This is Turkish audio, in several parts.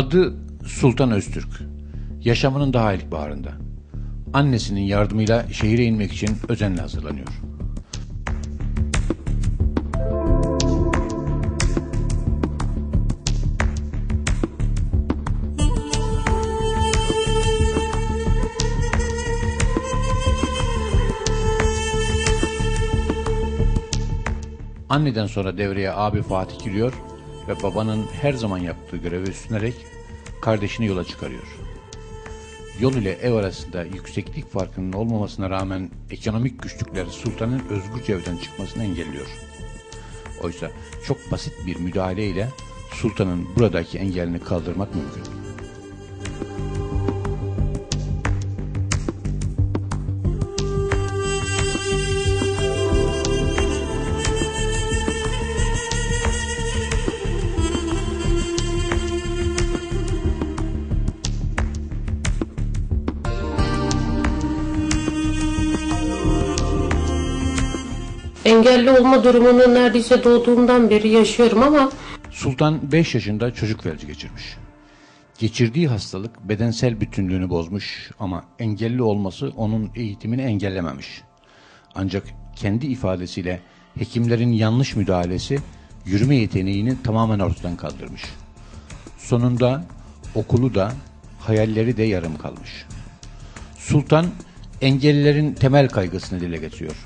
Adı Sultan Öztürk. Yaşamının daha ilk baharında. Annesinin yardımıyla şehire inmek için özenle hazırlanıyor. Anneden sonra devreye abi Fatih giriyor ve babanın her zaman yaptığı görevi üstlenerek kardeşini yola çıkarıyor. Yol ile ev arasında yükseklik farkının olmamasına rağmen ekonomik güçlükler sultanın özgürce evden çıkmasını engelliyor. Oysa çok basit bir müdahale ile sultanın buradaki engelini kaldırmak mümkün. Engelli olma durumunu neredeyse doğduğumdan beri yaşıyorum ama Sultan 5 yaşında çocuk felci geçirmiş. Geçirdiği hastalık bedensel bütünlüğünü bozmuş ama engelli olması onun eğitimini engellememiş. Ancak kendi ifadesiyle hekimlerin yanlış müdahalesi yürüme yeteneğini tamamen ortadan kaldırmış. Sonunda okulu da hayalleri de yarım kalmış. Sultan engellilerin temel kaygısını dile getiriyor.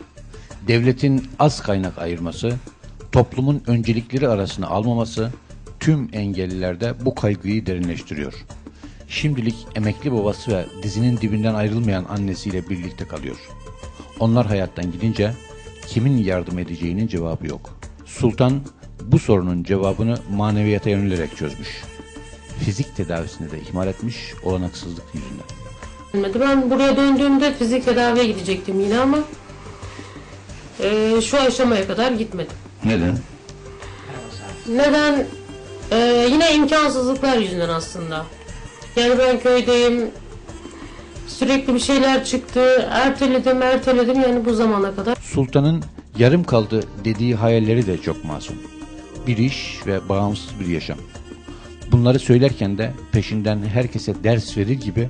Devletin az kaynak ayırması, toplumun öncelikleri arasına almaması tüm engellilerde bu kaygıyı derinleştiriyor. Şimdilik emekli babası ve dizinin dibinden ayrılmayan annesiyle birlikte kalıyor. Onlar hayattan gidince kimin yardım edeceğinin cevabı yok. Sultan bu sorunun cevabını maneviyata yönelerek çözmüş. Fizik tedavisini de ihmal etmiş olanaksızlık yüzünden. ben buraya döndüğümde fizik tedaviye gidecektim yine ama e, şu aşamaya kadar gitmedim. Neden? Neden? E, yine imkansızlıklar yüzünden aslında. Yani ben köydeyim. Sürekli bir şeyler çıktı. Erteledim, erteledim yani bu zamana kadar. Sultanın yarım kaldı dediği hayalleri de çok masum. Bir iş ve bağımsız bir yaşam. Bunları söylerken de peşinden herkese ders verir gibi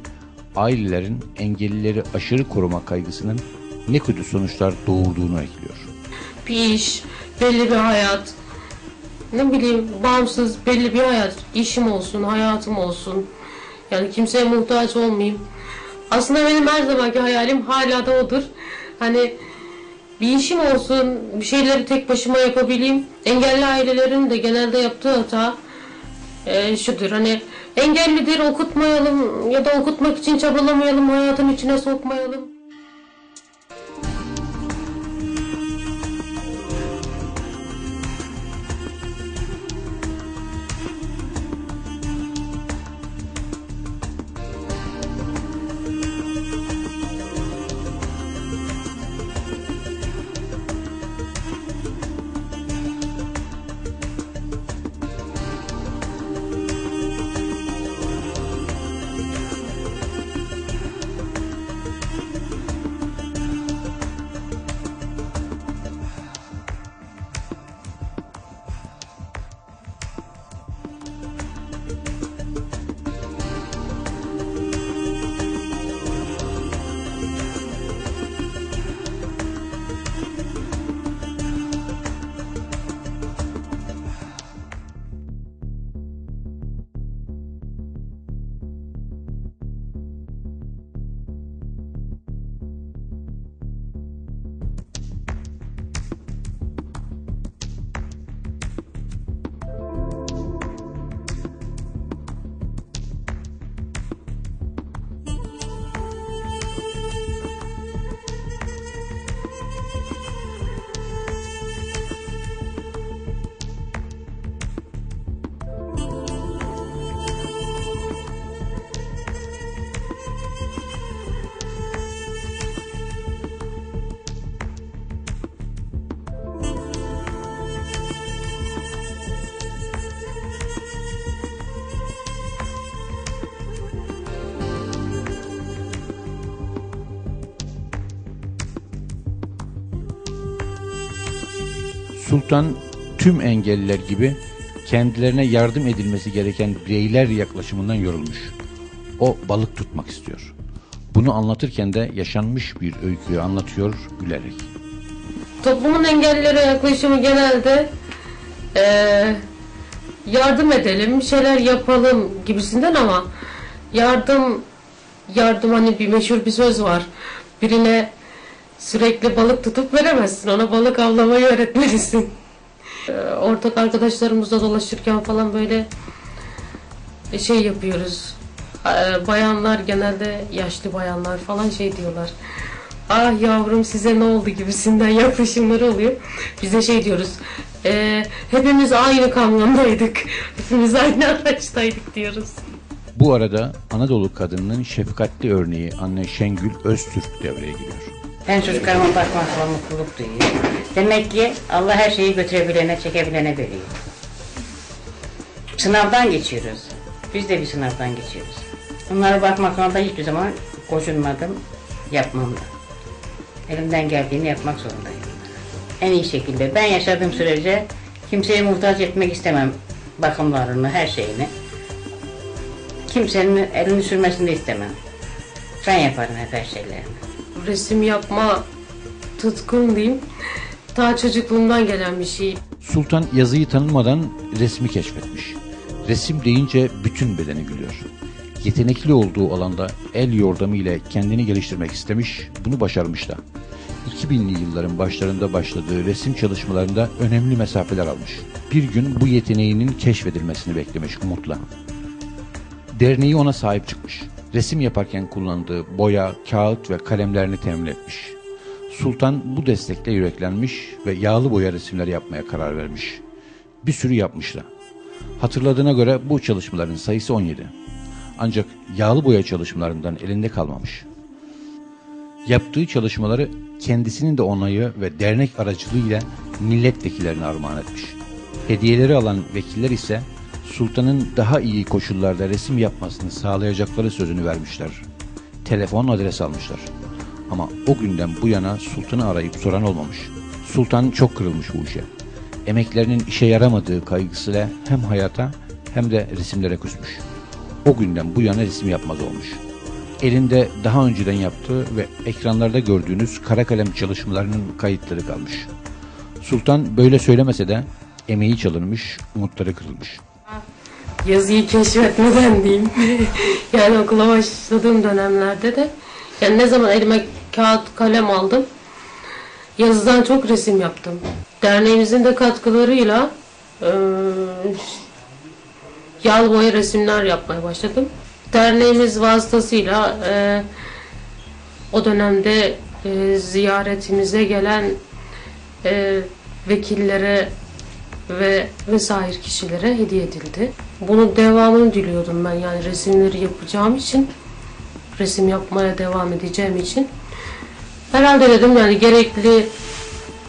ailelerin engellileri aşırı koruma kaygısının ne kötü sonuçlar doğurduğunu ekliyor. Bir iş, belli bir hayat. Ne bileyim bağımsız belli bir hayat. İşim olsun, hayatım olsun. Yani kimseye muhtaç olmayayım. Aslında benim her zamanki hayalim hala da odur. Hani bir işim olsun, bir şeyleri tek başıma yapabileyim. Engelli ailelerin de genelde yaptığı hata e, şudur. Hani engellidir okutmayalım ya da okutmak için çabalamayalım, hayatın içine sokmayalım. Sultan tüm engelliler gibi kendilerine yardım edilmesi gereken bireyler yaklaşımından yorulmuş. O balık tutmak istiyor. Bunu anlatırken de yaşanmış bir öyküyü anlatıyor gülerek. Toplumun engellilere yaklaşımı genelde eee, yardım edelim, şeyler yapalım gibisinden ama yardım yardım hani bir meşhur bir söz var. Birine sürekli balık tutup veremezsin. Ona balık avlamayı öğretmelisin. Eee, ortak arkadaşlarımızla dolaşırken falan böyle şey yapıyoruz. Eee, Bayanlar genelde yaşlı bayanlar falan şey diyorlar. Ah yavrum size ne oldu gibisinden yaklaşımları oluyor. Biz de şey diyoruz. eee, hepimiz aynı kamyondaydık. Hepimiz aynı araçtaydık diyoruz. Bu arada Anadolu kadınının şefkatli örneği anne Şengül Öztürk devreye giriyor. Ben çocuklarıma bakmakla mutluluk duyuyorum. Demek ki Allah her şeyi götürebilene, çekebilene veriyor. Sınavdan geçiyoruz. Biz de bir sınavdan geçiyoruz. Bunlara bakmakla da hiçbir zaman koşunmadım, yapmam da. Elimden geldiğini yapmak zorundayım. En iyi şekilde. Ben yaşadığım sürece kimseye muhtaç etmek istemem bakımlarını, her şeyini. Kimsenin elini sürmesini istemem. Ben yaparım hep her şeylerini. Resim yapma tutkum diyeyim. Ta çocukluğumdan gelen bir şey. Sultan yazıyı tanımadan resmi keşfetmiş. Resim deyince bütün bedeni gülüyor. Yetenekli olduğu alanda el yordamı ile kendini geliştirmek istemiş, bunu başarmış da. 2000'li yılların başlarında başladığı resim çalışmalarında önemli mesafeler almış. Bir gün bu yeteneğinin keşfedilmesini beklemiş umutla. Derneği ona sahip çıkmış. Resim yaparken kullandığı boya, kağıt ve kalemlerini temin etmiş. Sultan bu destekle yüreklenmiş ve yağlı boya resimler yapmaya karar vermiş. Bir sürü yapmış. Hatırladığına göre bu çalışmaların sayısı 17. Ancak yağlı boya çalışmalarından elinde kalmamış. Yaptığı çalışmaları kendisinin de onayı ve dernek aracılığıyla milletvekillerine armağan etmiş. Hediyeleri alan vekiller ise sultanın daha iyi koşullarda resim yapmasını sağlayacakları sözünü vermişler. Telefon adres almışlar. Ama o günden bu yana sultanı arayıp soran olmamış. Sultan çok kırılmış bu işe. Emeklerinin işe yaramadığı kaygısıyla hem hayata hem de resimlere küsmüş. O günden bu yana resim yapmaz olmuş. Elinde daha önceden yaptığı ve ekranlarda gördüğünüz kara kalem çalışmalarının kayıtları kalmış. Sultan böyle söylemese de emeği çalınmış, umutları kırılmış. Yazıyı keşfetmeden diyeyim. yani okula başladığım dönemlerde de yani ne zaman elime kağıt kalem aldım yazıdan çok resim yaptım. Derneğimizin de katkılarıyla eee yağlı boya resimler yapmaya başladım. Derneğimiz vasıtasıyla eee, o dönemde eee, ziyaretimize gelen eee, vekillere ve vesaire kişilere hediye edildi. Bunun devamını diliyordum ben yani resimleri yapacağım için resim yapmaya devam edeceğim için herhalde dedim yani gerekli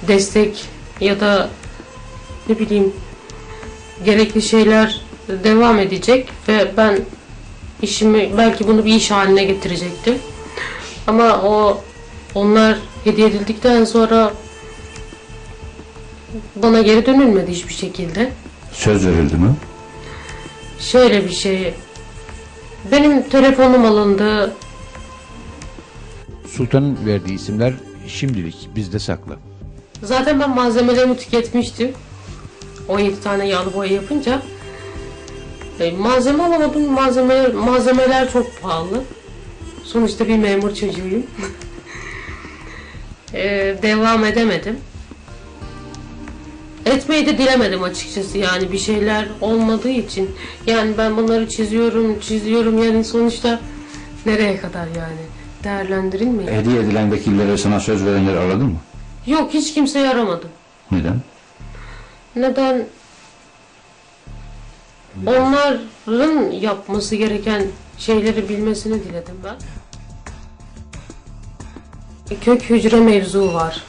destek ya da ne bileyim gerekli şeyler devam edecek ve ben işimi belki bunu bir iş haline getirecektim. Ama o onlar hediye edildikten sonra bana geri dönülmedi hiçbir şekilde. Söz verildi mi? Şöyle bir şey. Benim telefonum alındı. Sultan'ın verdiği isimler şimdilik bizde saklı. Zaten ben malzemelerimi tüketmiştim. 17 tane yağlı boya yapınca. E, malzeme alamadım. Malzemeler, malzemeler çok pahalı. Sonuçta bir memur çocuğuyum. E, devam edemedim. Etmeyi de dilemedim açıkçası yani bir şeyler olmadığı için. Yani ben bunları çiziyorum, çiziyorum yani sonuçta nereye kadar yani değerlendirilmiyor. Hediye edilen vekillere sana söz verenleri aradın mı? Yok hiç kimseyi aramadım. Neden? Neden? Onların yapması gereken şeyleri bilmesini diledim ben. Kök hücre mevzu var.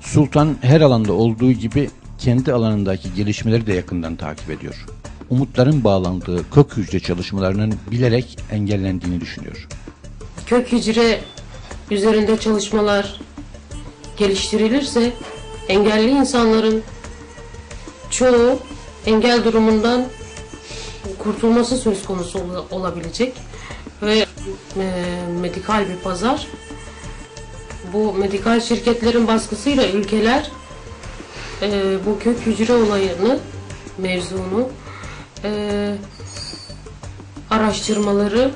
Sultan her alanda olduğu gibi kendi alanındaki gelişmeleri de yakından takip ediyor. Umutların bağlandığı kök hücre çalışmalarının bilerek engellendiğini düşünüyor. Kök hücre üzerinde çalışmalar geliştirilirse engelli insanların çoğu engel durumundan kurtulması söz konusu ol- olabilecek ve e, medikal bir pazar. Bu medikal şirketlerin baskısıyla ülkeler e, bu kök hücre olayını, mevzunu e, araştırmaları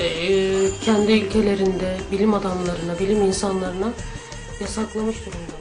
e, kendi ülkelerinde bilim adamlarına, bilim insanlarına yasaklamış durumda.